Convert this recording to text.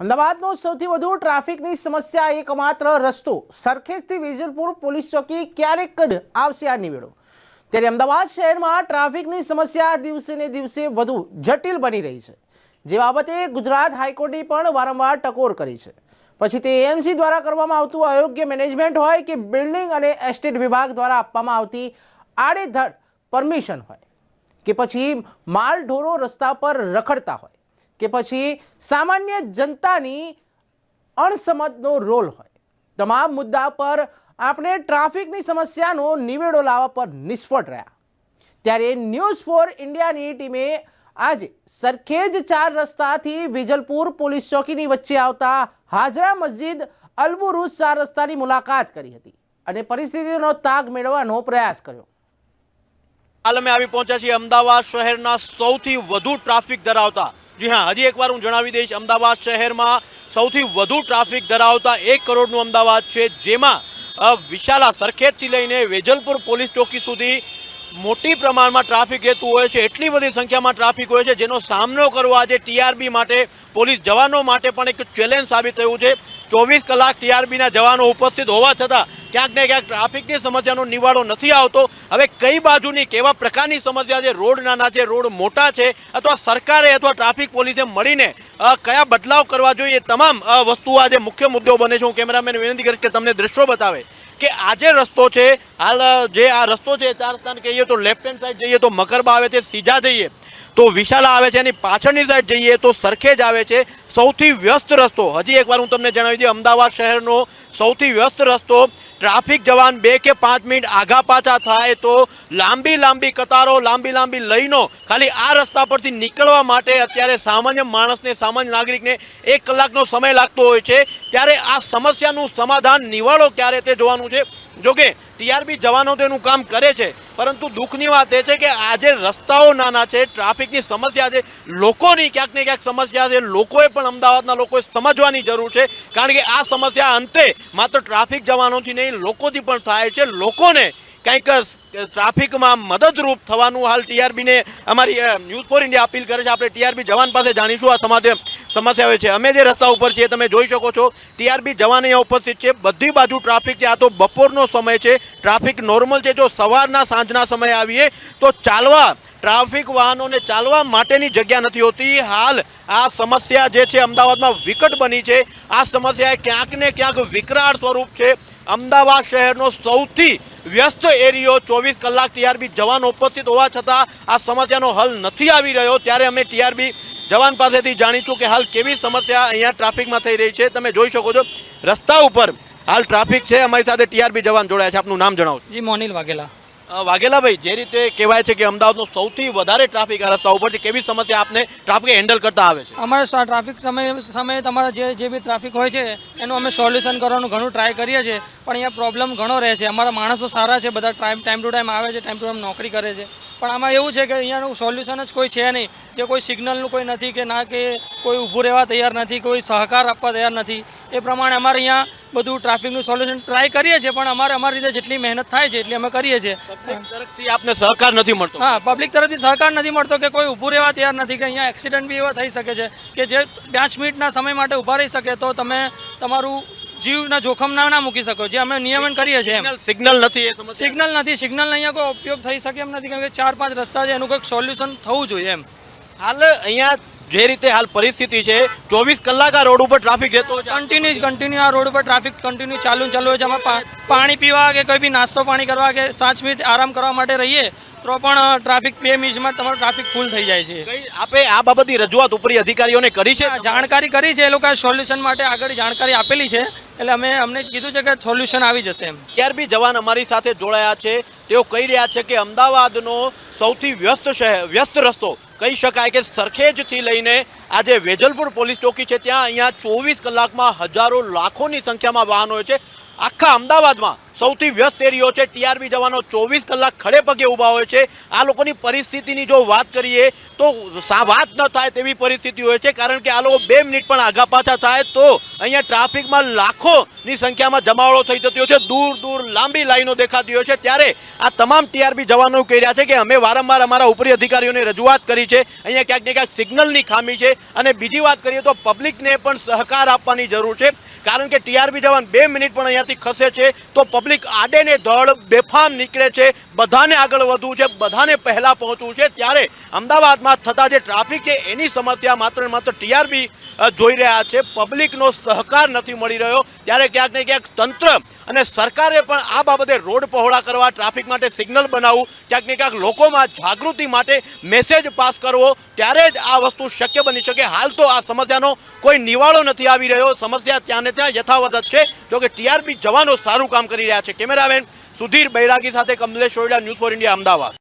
અમદાવાદનો સૌથી વધુ ટ્રાફિકની સમસ્યા એકમાત્ર રસ્તો. સરખેજથી વિજલપુર પોલીસ ચોકી ક્યારેક જ આવશે આ નિવેડો. ત્યારે અમદાવાદ શહેરમાં ટ્રાફિકની સમસ્યા દિવસે ને દિવસે વધુ જટિલ બની રહી છે. જે બાબતે ગુજરાત હાઈકોર્ટે પણ વારંવાર ટકોર કરી છે. પછી તે એએમસી દ્વારા કરવામાં આવતું અયોગ્ય મેનેજમેન્ટ હોય કે બિલ્ડિંગ અને એસ્ટેટ વિભાગ દ્વારા આપવામાં આવતી આડેધડ પરમિશન હોય કે પછી માલ ઢોરો રસ્તા પર રખડતા હોય. કે પછી સામાન્ય જનતાની અણસમજનો રોલ હોય. તમામ મુદ્દા પર આપણે ટ્રાફિકની સમસ્યાનો નિવેડો લાવવા પર નિષ્ફળ રહ્યા. ત્યારે ન્યૂઝ ફોર ઇન્ડિયાની ટીમે આજે સરખેજ ચાર રસ્તાથી વિજલપુર પોલીસ ચોકીની વચ્ચે આવતા હાજરા મસ્જિદ અલબુરુજ ચાર રસ્તાની મુલાકાત કરી હતી અને પરિસ્થિતિનો તાગ મેળવવાનો પ્રયાસ કર્યો. હાલ અમે આવી પહોંચ્યા છીએ અમદાવાદ શહેરના સૌથી વધુ ટ્રાફિક ધરાવતા જી હા, હજી એકવાર હું જણાવી દઈશ, અમદાવાદ શહેરમાં સૌથી વધુ ટ્રાફિક ધરાવતા એક કરોડનું અમદાવાદ છે, જેમાં વિશાલા સરખેજથી લઈને વેજલપુર પોલીસ ચોકી સુધી મોટી પ્રમાણમાં ટ્રાફિક રહેતું હોય છે, એટલી બધી સંખ્યામાં ટ્રાફિક હોય છે, જેનો સામનો કરવો આજે ટીઆરબી માટે, પોલીસ જવાનો માટે પણ એક ચેલેન્જ સાબિત થયું છે. ચોવીસ કલાક ટીઆરબીના જવાનો ઉપસ્થિત હોવા છતાં ક્યાંક ને ક્યાંક ટ્રાફિકની સમસ્યાનો નિવાડો નથી આવતો. હવે કઈ બાજુની, કેવા પ્રકારની સમસ્યા છે? રોડ નાના છે, રોડ મોટા છે, અથવા સરકારે અથવા ટ્રાફિક પોલીસે મળીને કયા બદલાવ કરવા જોઈએ? તમામ વસ્તુ આજે મુખ્ય મુદ્દો બને છે. હું કેમેરામેન વિનંતી કરીશ કે તમને દ્રશ્યો બતાવે. કે આ જે રસ્તો છે, હાલ જે આ રસ્તો છે, ચાર સ્થાન કહીએ તો લેફ્ટ હેન્ડ સાઈડ જઈએ તો મકરબા આવે છે, સીધા જઈએ. તો વિશાલા આવે છે, એની પાછળની સાઈડ જઈએ તો સરખેજ આવે છે. સૌથી વ્યસ્ત રસ્તો, હજી એકવાર હું તમને જણાવી દઉં, અમદાવાદ શહેરનો સૌથી વ્યસ્ત રસ્તો ટ્રાફિક જવાન બે કે પાંચ મિનિટ આઘા પાછા થાય તો લાંબી લાંબી કતારો, લાંબી લાંબી લઈનો ખાલી આ રસ્તા પરથી નીકળવા માટે અત્યારે સામાન્ય માણસને, સામાન્ય નાગરિકને એક કલાકનો સમય લાગતો હોય છે. ત્યારે આ સમસ્યાનું સમાધાન નિવાળો ક્યારે તે જોવાનું છે? જોકે ટીઆરબી જવાનો તો એનું કામ કરે છે. પરંતુ દુઃખની વાત એ છે કે આજે રસ્તાઓ નાના છે, ટ્રાફિકની સમસ્યા છે, લોકોની ક્યાંક ને ક્યાંક સમસ્યા છે, લોકોએ પણ અમદાવાદના લોકોએ સમજવાની જરૂર છે. કારણ કે આ સમસ્યા અંતે માત્ર ટ્રાફિક જવાનોથી નહીં, લોકોથી પણ થાય છે. લોકોને કંઈક ટ્રાફિકમાં મદદરૂપ થવાનું હાલ ટીઆરબીને અમારી ન્યૂઝ ફોર ઇન્ડિયા અપીલ કરે છે. આપણે ટીઆરબી જવાન પાસે જાણીશું આ સમાજે સમસ્યા હોય છે. અમે જે રસ્તા ઉપર છીએ, તમે જોઈ શકો છો, ટીઆરબી જવાન અહીંયા ઉપસ્થિત છે. બધી બાજુ ટ્રાફિક છે. આ તો બપોરનો સમય છે. ટ્રાફિક નોર્મલ છે. જો સવારના સાંજના સમયે આવીએ, તો ચાલવા, ટ્રાફિક વાહનોને ચાલવા માટેની જગ્યા નથી હોતી. હાલ આ સમસ્યા જે છે, અમદાવાદમાં વિકટ બની છે. આ સમસ્યા ક્યાંક ને ક્યાંક વિકરાળ સ્વરૂપ છે. અમદાવાદ શહેરનો સૌથી વ્યસ્ત એરિયો, ચોવીસ કલાક ટીઆરબી જવાન ઉપસ્થિત હોવા છતાં આ સમસ્યાનો હલ નથી આવી રહ્યો. ત્યારે અમે ટીઆરબી જવાન પાસેથી જાણીશું કે હાલ કેવી સમસ્યા અહીંયા ટ્રાફિકમાં થઈ રહી છે. તમે જોઈ શકો છો રસ્તા ઉપર હાલ ટ્રાફિક છે. અમારી સાથે ટીઆરબી જવાન જોડાયા છે. આપનું નામ જણાવશો જી મોનિલ વાઘેલા. વાઘેલા વાઘેલાભાઈ જે રીતે કહેવાય છે કે અમદાવાદનો સૌથી વધારે ટ્રાફિક આ રસ્તા ઉપર છે કેવી સમસ્યા આપને ટ્રાફિક હેન્ડલ કરતા આવે છે? અમારે ટ્રાફિક સમય સમયે તમારા જે જે બી ટ્રાફિક હોય છે એનું અમે સોલ્યુશન કરવાનું ઘણું ટ્રાય કરીએ છીએ. પણ અહીંયા પ્રોબ્લેમ ઘણો રહે છે. અમારા માણસો સારા છે બધા ટાઈમ ટાઈમ ટુ ટાઈમ આવે છે ટાઈમ ટુ ટાઈમ નોકરી કરે છે. પણ આમાં એવું છે કે અહીંયાનું સોલ્યુશન જ કોઈ છે નહીં. જે કોઈ સિગ્નલનું કોઈ નથી કે ના કે કોઈ ઊભું રહેવા તૈયાર નથી કોઈ સહકાર આપવા તૈયાર નથી. એ પ્રમાણે અમારે અહીંયા બધું ટ્રાફિકનું સોલ્યુશન ટ્રાય કરીએ છીએ પણ અમારે અમારી રીતે જેટલી મહેનત થાય છે એટલી અમે કરીએ છીએ. તરફથી આપને સહકાર નથી મળતો? હા પબ્લિક તરફથી સહકાર નથી મળતો કે કોઈ ઊભું રહેવા તૈયાર નથી કે અહીંયા એક્સિડન્ટ બી એવા થઈ શકે છે કે જે પાંચ મિનિટના સમય માટે ઊભા રહી શકે તો તમે તમારું જીવના જોખમ ના મૂકી શકો જે અમે નિયમન કરીએ છીએ એમ. સિગ્નલ સિગ્નલ નથી એ સમસ્યા. સિગ્નલ નથી સિગ્નલ અહીંયા કોઈ ઉપયોગ થઈ શકે એમ નથી કારણ કે ચાર પાંચ રસ્તા છે એનું કંઈક સોલ્યુશન થવું જોઈએ એમ. હાલ અહીંયા જે રીતે હાલ પરિસ્થિતિ છે ચોવીસ કલાક આ રોડ ઉપર ટ્રાફિક રહેતો કન્ટિન્યુ કન્ટિન્યુ આ રોડ ઉપર ટ્રાફિક કન્ટિન્યુ ચાલુ ચાલુ હોય છે. અમે પાણી પીવા કે કોઈ બી નાસ્તો પાણી કરવા કે પાંચ મિનિટ આરામ કરવા માટે રહીએ તો પણ ટ્રાફિક બે મિનિટમાં તમારો ટ્રાફિક ફૂલ થઈ જાય છે. આપે આ બાબતની રજૂઆત ઉપરી અધિકારીઓને કરી છે? જાણકારી કરી છે એ લોકોએ સોલ્યુશન માટે આગળ જાણકારી આપેલી છે. એટલે અમે અમને કીધું છે કે સોલ્યુશન આવી જશે એમ. ત્યારબી જવાન અમારી સાથે જોડાયા છે તેઓ કહી રહ્યા છે કે અમદાવાદનો સૌથી વ્યસ્ત શહેર વ્યસ્ત રસ્તો કહી શકાય કે સરખેજથી લઈને આજે વેજલપુર પોલીસ ચોકી છે, ત્યાં અહીંયા ચોવીસ કલાકમાં હજારો લાખોની સંખ્યામાં વાહનો છે. આખા અમદાવાદમાં સૌથી વ્યસ્ત એરિયો છે. ટીઆરબી જવાનો ચોવીસ કલાક ખડે પગે ઊભા હોય છે. આ લોકોની પરિસ્થિતિની જો વાત કરીએ તો વાત ન થાય તેવી પરિસ્થિતિ હોય છે. કારણ કે આ લોકો બે મિનિટ પણ આગા પાછા થાય તો અહીંયા ટ્રાફિકમાં લાખોની સંખ્યામાં જમાવડો થઈ જતો છે. દૂર દૂર લાંબી લાઈનો દેખાતી હોય છે. ત્યારે આ તમામ ટીઆરબી જવાનો કહી રહ્યા છે કે અમે વારંવાર અમારા ઉપરી અધિકારીઓને રજૂઆત કરી છે. અહીંયા ક્યાંક ને ક્યાંક સિગ્નલની ખામી છે. અને બીજી વાત કરીએ તો પબ્લિકને પણ સહકાર આપવાની જરૂર છે. કારણ કે ટીઆરબી જવાન બે મિનિટ પણ અહીંયાથી ખસે છે તો પબ્લિક આડે ને ધડ બેફામ નીકળે છે, બધાને આગળ વધવું છે, બધાને પહેલા પહોંચવું છે. ત્યારે અમદાવાદમાં થતા જે ટ્રાફિક છે, એની સમસ્યા માત્ર માત્ર ટીઆરબી જોઈ રહ્યા છે. પબ્લિકનો સહકાર નથી મળી રહ્યો. ત્યારે ક્યાંક ને ક્યાંક તંત્ર અને સરકારે પણ આ બાબતે રોડ પહોળા કરવા, ટ્રાફિક માટે સિગ્નલ બનાવવું, ક્યાંક ને ક્યાંક લોકોમાં જાગૃતિ માટે મેસેજ પાસ કરવો, ત્યારે જ આ વસ્તુ શક્ય બની શકે. હાલ તો આ સમસ્યાનો કોઈ નિવાળો નથી આવી રહ્યો. સમસ્યા ત્યાં ને ત્યાં યથાવત છે. જોકે ટીઆરપી જવાનો સારું કામ કરી રહ્યા છે. કેમેરામેન સુધીર બૈરાગી સાથે Kamlesh Soyda news for India Ahmedabad.